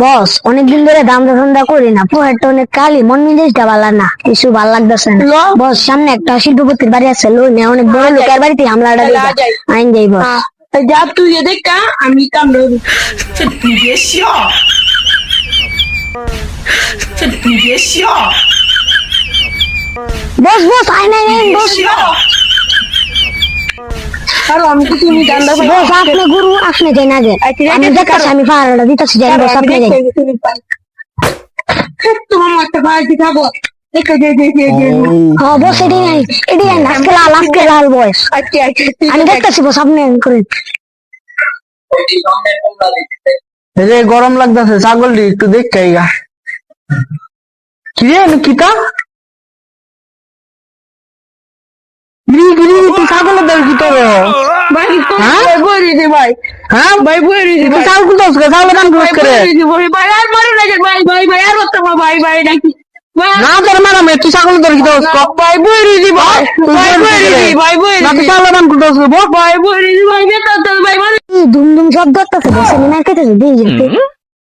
বস অনেকদিন ধরে দাম দা করি না পোহারটা অনেক কালি মন মেজাজটা ভালো না কিছু ভালো লাগতেছে না। বস সামনে একটা শিল্পপতির বাড়ি আছে লোন অনেক বড় লোকের বাড়িতে হামলাটা দিই আইন যাই। বস। যা তুই দেখা আমি কাম বস বস আইন আইন বস। 笑。আমি তো তুমি দান্দা পাই বস আপনি গুরু আপনি যাই না যে। আচ্ছা, আমি ঠিক আমি পাহাড়টা দিতেছি যাই বস আপনি যাই তোমার মাথা ভাই খাব? দেখো যে যে যে যে হ্যাঁ বস এটি নাই এটি নাই আজকে লাল আজকে লাল বয়স। আচ্ছা আচ্ছা ঠিক আমি দেখতেছি বস আপনি করেন। এই গরম লাগতেছে ছাগলটি একটু দেখ কি রে কিতা? গিরি তুই ছাগলের দল কি তোর ভাই বই দিদি ভাই হ্যাঁ ভাই বই দিদি তুই ছাগল কুলতাস কে ছাগলের দাম কুলস করে ভাই আর মারো না ভাই ভাই ভাই আর বলতে ভাই ভাই নাকি না তোর মারা মে তুই ছাগলের দল কি তোর ভাই বই দিদি ভাই ভাই বই দিদি ভাই বই না তুই ছাগলের দাম কুলতাস ভাই বই দিদি ভাই বেতা তো ভাই মানে ধুম ধুম শব্দ করতেছে বস না কেটেছি দিয়ে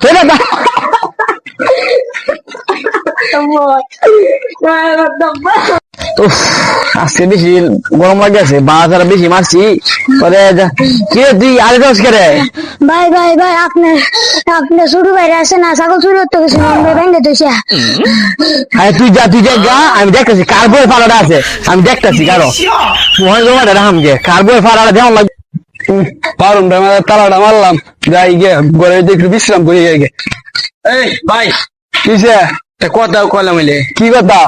তুই ছাগল কুলতাস কে যা যা যা যা তোর আজকে করো বেশি গরম লাগে আছে বাজার বেশি মারছি পরে কি তুই আরে দোষ কে ভাই ভাই ভাই আপনি আপনি শুরু বাইরে আসে না ছাগল চুরি করতে গেছি আমরা ব্যাংকে আরে তুই যা তুই যা গা আমি দেখতেছি কার বই ফাড়াটা আছে আমি দেখতেছি কারও। মনে জমা রাহাম গে কার বই ফাড়াটা দেওয়ান লাগবে? পারুন রে তালাটা মারলাম। যাই গে ঘরে একটু বিশ্রাম করি গে এই ভাই। কিসে কথা কইলাম মিলে কি কথা?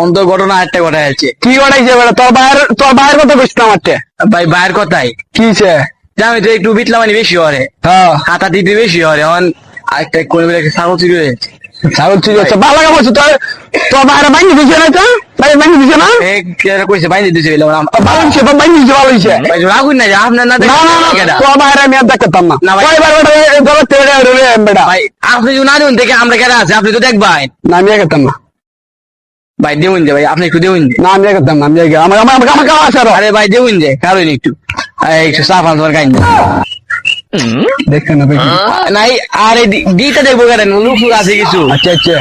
অন্ত ঘটনা একটা আছে কি ঘটাইছে বেটা তোর বাইর তোর বাইরের কথা বুঝতে আমারটে ভাই ভাইয়ের কথাই। কিসে জানি তো একটু বিটলামানি বেশি হরে হ্যাঁ। হাতা দিতে বেশি হরে অন একটা কোন বেলা ছাগল চুরি হয়েছে। ছাগল ঠিক আছে ভালো লাগা বলছো তোর তোর বাইরে দিছে না তো? বাইনি দিছে না? কইছে? ভালো বাইনি দিছে ভালো ভাই রাগুন না যে না না না না কেডা? তোর আমি আর দেখতাম না। না কয়বার বেটা ধরো তেরে রে বেটা। ভাই আপনি যদি না দেবেন দেখে আমরা কেন আছে আপনি তো দেখবেন। না আমি দেখতাম না। ভাই দেউন যে ভাই আপনি একটু দেউন যে না আমি দেখতাম না আমি আমার আমার আমার আমার কাছে আরে। ভাই দেউন যে কারণ একটু। একটু সাফ আনসার কাইন দেখেন না দেখি নাই আরে দেখব কেন লুক আছে কিছু। আচ্ছা আচ্ছা।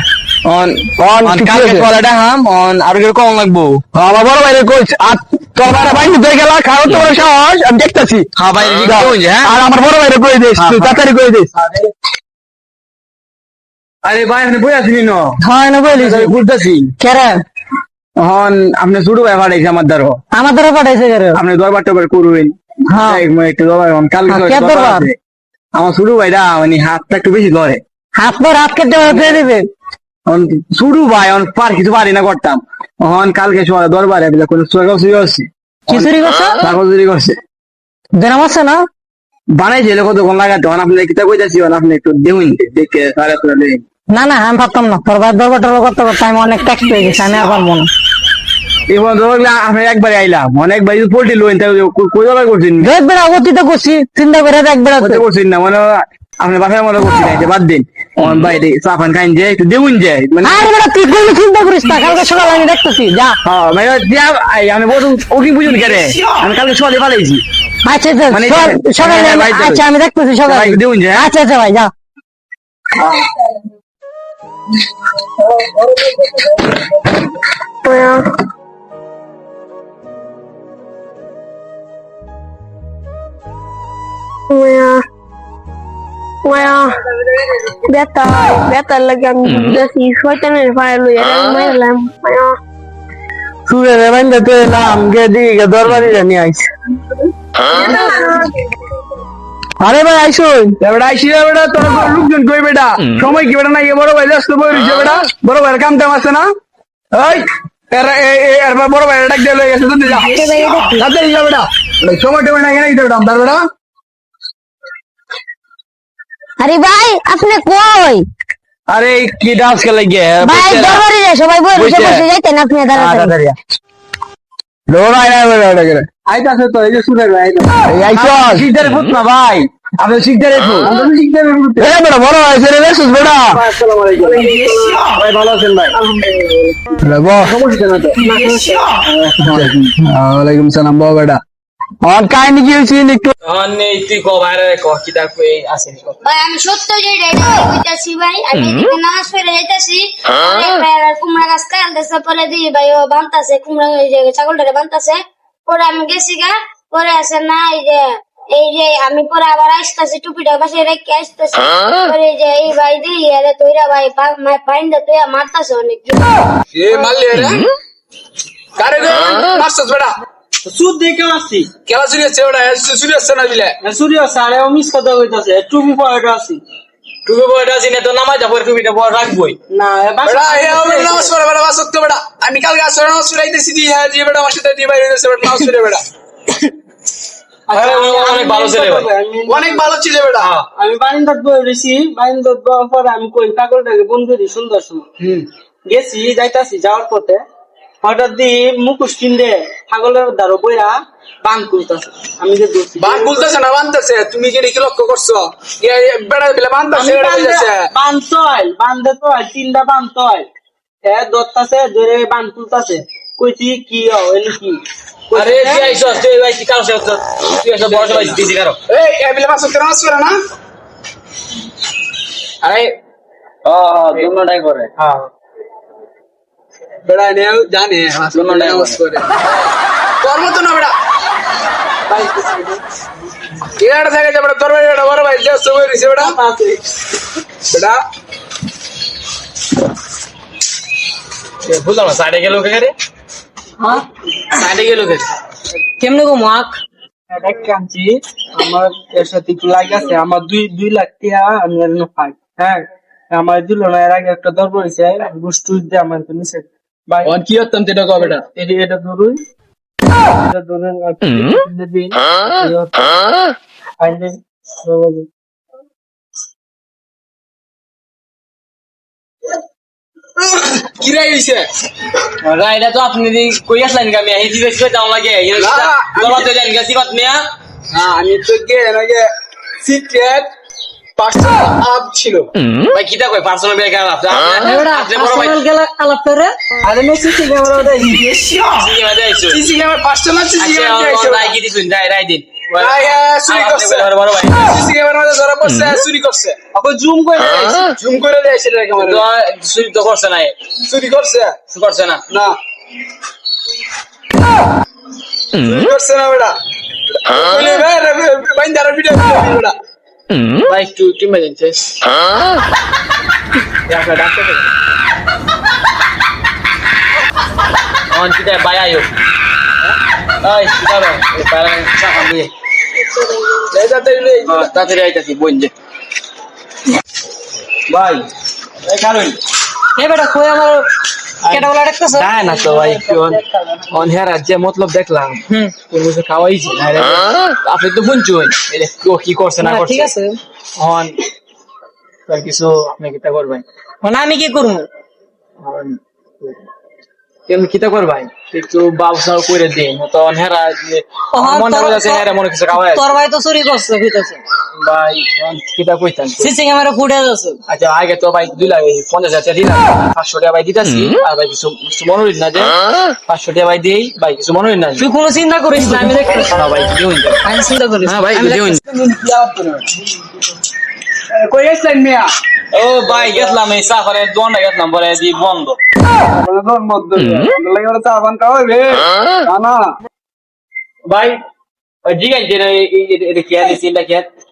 অন অন অন কালকে কলাটা হাম অন আরও কেউ কম লাগবো। আমার বড় বাইরে কইছ আর তোর বাইরে বাইনি গেল খাও তো সাহস আমি দেখতাছি। হ্যাঁ ভাই হ্যাঁ? আর আমার বড় বাইরে কই দিস তুই তাড়াতাড়ি কই দিস। আরে ভাই আপনি বই আসেনি ন হ্যাঁ না বলিস ঘুরতেছি কেরে? হন আপনি শুরু ভাই পাঠাইছে আমার দ্বারা। আমার দ্বারা পাঠাইছে আপনি দরবার টরবার করবেন হ্যাঁ। একটু দরবার কালকে দরবার? আমার শুরু মানে হাতটা একটু বেশি ধরে। হাত পর হাত কেটে ফেলে শুরু ভাই হন পার কিছু পারি না করতাম। হন কালকে সময় দরবারে বলে কোন চুরি কি চুরি করছ চুরি করছে দেনাম আছে না? বানাইছিল কতক্ষণ লাগাতে হন আপনি কিতা কইতাছি হন আপনি একটু দেউন দেখে সারা না না আমি ভাবতাম না দরবার টরবার করতে করতে আমি অনেক ট্যাক্স পেয়ে গেছি আমি আর পারব না। এবং আপনি একবারে আইলাম অনেকবার পোল্ট্রি লোন তাহলে কই দরবার করছেন? বেড়া অতীত করছি চিন্তা করে করছেন না? মানে আপনি বাসায় মনে করছেন না, বাদ দিন। বাইরে চাপান খাইন যে একটু দেউন যে মানে আরে বেড়া তুই কোনো চিন্তা করিস না কালকে সকাল আমি দেখতেছি যা। হ্যাঁ মানে আমি বলছি ওকে বুঝুন কে আমি কালকে সকালে পালাইছি। আচ্ছা আচ্ছা মানে সকাল- ভাই, আচ্ছা আমি দেখতেছি সকালে। ভাই, দেউন যে, হ্যাঁ? আচ্ছা আচ্ছা ভাই যা। বেতা বেতার লাগে আমি দেখি শয়তানের ফায়ার লইয়া মারলাম সুরে রে বাইন্দা তো এলাম গে দিকে দরবারি জানি আইছি আরে ভাই আইসুন এবারে আইসি বেটা তোর লোকজন কই বেটা? সময় কি বেটা না এ বড় ভাই ব্যস্ত বই রইছে বেটা। বড় ভাইয়ের কাম টাম আছে না? এই এরা এ এ এর বড় ভাই ডাক দিয়ে লই গেছে তো যা। তাতে যা বেটা। সময় টময় না এখানে বেটা আমার বেটা। আরে ভাই আপনি কই? আরে কি ডান্স খেলে গিয়ে? ভাই দরবারে যায় সবাই বই বসে বসে। যাইতেন আপনি দাঁড়াতে লোড়াই না বড় বড় করে আইতাছে তো এই যে সুন্দর ভাই আইছো সিদ্ধারে ফুট না ভাই। আপনি সিদ্ধারে ফুট। আমরা তো সিদ্ধারে এ বড় বড় হইছে রে বেশ বড় আসসালামু আলাইকুম। ভাই ভালো আছেন ভাই? আলহামদুলিল্লাহ সমস্যা না তো? ওয়ালাইকুম সালাম বাবা কাহিনী কি একটু নেই তুই আসেনি ভাই আমি সত্য যে কইতাছি ভাই আমি এদিকে নামাজ পড়ে যাইতাছি কুমড়া গাছ কালতেছে পরে দিই ভাই ও বানতাছে কুমড়া এই যে ছাগলটারে বানতাছে পরে আমি গেছি গা পরে আছে না এই যে এই যে আমি পরে আবার আসতেছি টুপিটা পাশে রেখে আসতেছি পরে এই যে এই ভাই দিই আরে তুইরা ভাই পাইন্দা তুই মারতাছে অনেক এ মারলি রে কারে রে মারছস বেটা সুদ দেখে আসছি খেলা শুরু হচ্ছে বেটা শুরু হচ্ছে না বিলে সূর্য সাড়ে মিস কথা কইতাছে টুপি পরে আসি টুপি পরে আসি না তো নামাজ যাব টুপিটা পরে রাখবই। না বেটা এ হবে। নামাজ পড়ে বেটা বাসক তো বেটা আমি কালকে আসলে নামাজ পড়াইতেছি দি হ্যাঁ দিয়ে বেটা আমার সাথে দিয়ে বাইরে হইতেছে বেটা নামাজ পড়ে বেটা অনেক ভালো ছেলে অনেক ভালো ছিল বেটা আমি বারিন্দাত বসেছি বারিন্দাত বসার পরে আমি কই পাগলটাকে বন্ধু সুন্দর সময়। গেছি যাইতাছি যাওয়ার পথে। হঠাৎ দি মুখোশ কিনলে পাগলের দ্বারা বইরা বান করতেছে আমি যে বান বলতেছে না বানতেছে। তুমি কি কি লক্ষ্য করছ? এ, এ, বেটা বিলে বানতেছে বলতেছে বানতয় বান্ধে তো হয় তিনটা বানতয় হ্যাঁ দত্তাছে ধরে বান তুলতাছে কইছি কি হইলি কি? আরে তুই আইছস তুই ভাই কি কারও সাথে তুই এসব বড় ভাই দিদি কারও? এই এ বিলে বাসক তো নামাজ না? আরে ও দুটোটাই করে বেটা নে জানে না থেকে তোর ভাই বড় ভাই যে সবাই রইছে বেটা বেটা বুঝলাম সাইডে গেল কে রে? সাইডে গেল কে? কেমনে গো মাক এটা কাঁদছি আমার এর সাথে একটু লাগে আছে আমার দুই দুই লাখ টাকা আমি আর হ্যাঁ আমার দিল না এর আগে একটা দরবার দিয়ে আমার তো নিচে অন কি হতাম তেটা কবে বেটা এটা এটা ধরুন। এটা ধরুন দিন। আইন কি হইছে? তো আপনি কই আসলেন দাম লাগে। গেছি মিয়া। হ্যাঁ আমি তো গে নাকি সিক্রেট ছিল। ভাই কিটা কই পার্সোনাল বিয়ে সিসি ক্যামেরা দাই সিসি চুরি করছে। জুম করে জুম করে দিয়েছে চুরি তো করছে না চুরি করছে? করছে না। না। করছে না বেটা ভিডিও ভিডিও একটু টিমে দিনছে ডাক্তার ডাক্তার অন কিটা বাই আয়ো এই কিটা এই পারা চাকা দিয়ে লেজাতে লে তাড়াতাড়ি আইতাছি বোন যে ভাই এই কারণ এ বেটা কই আমার কেটা বলা ডাকতেছ না তো ভাই কি অন অন হেয়ার যে মতলব দেখলাম হুম। কোন কিছু খাওয়াইছে আপনি তো বুঝছুন এই কি করছে না করছে? ঠিক আছে। অন তার কিছু আপনি কিটা করবেন? আমি কি করব কেন কিটা করবেন? একটু ব্যবস্থা করে দিন। তো অন হেরা মনে হচ্ছে হেরা মনে কিছু খাওয়াই তোর ভাই তো চুরি করছে ভাই কিটা কইতাম সিসি ক্যামেরা ফুটে যাচ্ছে আচ্ছা আগে তো ভাই দুই লাগে পঞ্চাশ হাজার দিলাম পাঁচশো টাকা ভাই দিতাছি আর ভাই কিছু কিছু মনে না যে পাঁচশো টাকা ভাই দিই ভাই কিছু মনে না তুই কোনো চিন্তা করিস না আমি দেখতেছি না ভাই হইল আমি চিন্তা করিস হ্যাঁ ভাই হইল কই গেছেন মিয়া ও ভাই গেছিলাম এই সাফারে দোয়ানটা গেছিলাম পরে দি বন্ধ মানে লাগে চা বান খাওয়াই রে না না ভাই জিগাই যে এটা কি আছে সিনটা কি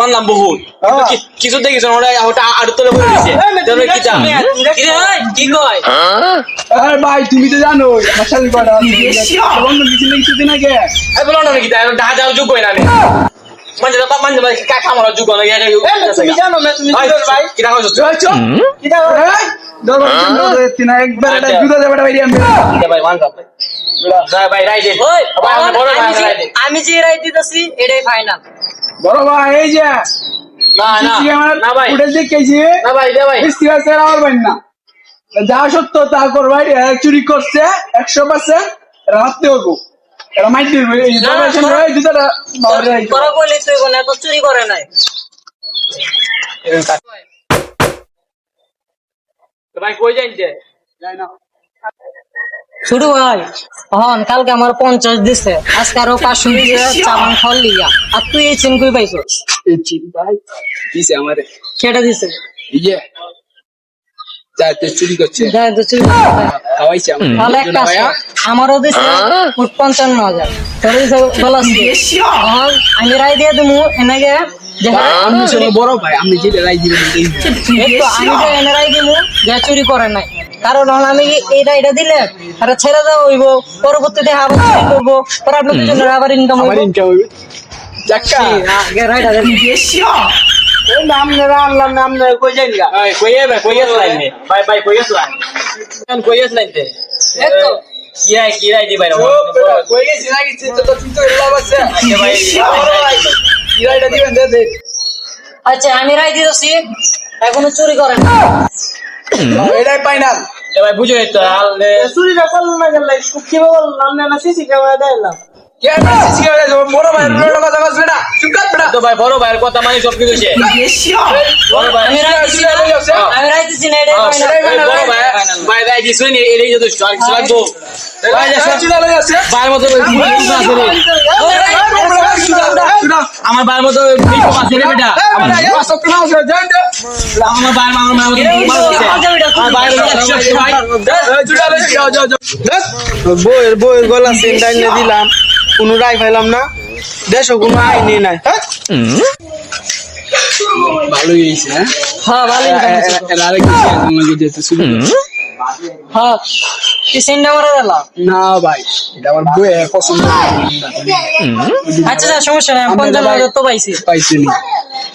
মানলাম বহুত। কিছু দেখিস না ওরা ওটা আড়ু তলে বলে দিছে। তাহলে কি তা কি রে ভাই, কি কয়? আরে ভাই তুমি তো জানো শালি কটা বন্ধু কিছু নেই কিছুদিন আগে। এই বলো না কি তা ঢা যাও যোগ হয়। না মানে তো মানে মানে কা খামার যোগ না গিয়ে তুমি জানো না তুমি ভাই? কি ভাই দেখছি একবার জুতা আমি ভাই ভাই। ভাই ভাই বড় ভাই রাই দে আমি যে রাই দিতেছি এটাই ফাইনাল বড় ভাই এই যে। না না। না ভাই। দেখেছি না ভাই দে ভাই। মিস্ত্রি আছে আমার ভাই না। যা সত্য তা এরা চুরি করছে একশো পার্সেন্ট রাখতে হব এরা মাইট দিবে। এই জুতাটা। তুই কোন এত চুরি করে নাই। ভাই কই যাইছে যাই না। ছোট ভাই হন কালকে আমার পঞ্চাশ দিছে। আজকে আরও পাঁচশো দিছে চাবান ফল লিয়া আর তুই এই চিন কই পাইছো এই চিন ভাই দিছে আমারে। কেটা দিছে? এই যে যাতে চুরি করছে। যাই তো চুরি খাওয়াইছে তাহলে এক কাজ আমারও দিছে পঞ্চান্ন হাজার। তোর দিছে বলাসি হন আমি রায় দিয়ে দিমু এনেকে আমি শুনো বড় ভাই আমি যেটা রাই একটু আমি যে এনে দিমু যে চুরি করে নাই। কারণ আমি এই রায়টা দিলে আর ছেড়ে দেওয়া হইব পরবর্তীতে আবার চুরি করব পর আপনার দুজনের আবার ইনকাম হইব। ইনকাম হইবে। যাক্কা। আগে রায়টা দেন নাম নেরা আনলাম নাম কই যাই না কই গেছ লাইন নে কই লাইন? কেন কই লাইন তে? তো। দি ভাই কই না তো তো চিন্তা আছে। আচ্ছা ভাই। ইরাইটা দিবেন দে দে আচ্ছা আমি রায় দিতেছি এখনও চুরি করেন এটাই ফাইনাল এ ভাই বুঝো তো হাল নে চুরিটা করল না গেল কীভাবে বললাম না না সিসি ক্যামেরা দিলাম কে বড় ভাই কথা বলছ বেটা চুপ কর বেটা তো ভাই বড় ভাইয়ের কথা মানি সব কিছু বড় ভাই আমি রায় না আমি রায় না এটাই হ্যাঁ, ফাইনাল বড় ভাই ভাই রাই দিছ নি এটাই যথেষ্ট আর কিছু লাগবো ভাই যা সব চুদা লই আছে মতো আমার ভাইয়ের মতো আমার বইয়ের বইয়ের গলা চিন্তা এনে দিলাম। কোনো রায় পাইলাম না। দেশও কোনো আইনি নাই হ্যাঁ? ভালোই হইছে হ্যাঁ? হ্যাঁ ভালো হ্যাঁ কি মারা না ভাই এটা আমার বইয়ের পছন্দ আচ্ছা সমস্যা নাই আমি হাজার তো পাইছি। পাইছিনি।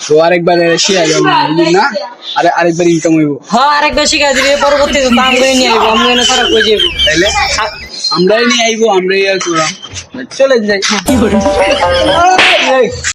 তো আরেকবার শিয়া যাব না? আরে আরেকবার ইনকাম হইব। হ্যাঁ আরেকবার শিখাই দিবি পরবর্তীতে দাম করে নিয়ে আইবো আমি এনে খারাপ যাব তাইলে? আমরাই নিয়ে আইবো আমরাই আর চলে যাই।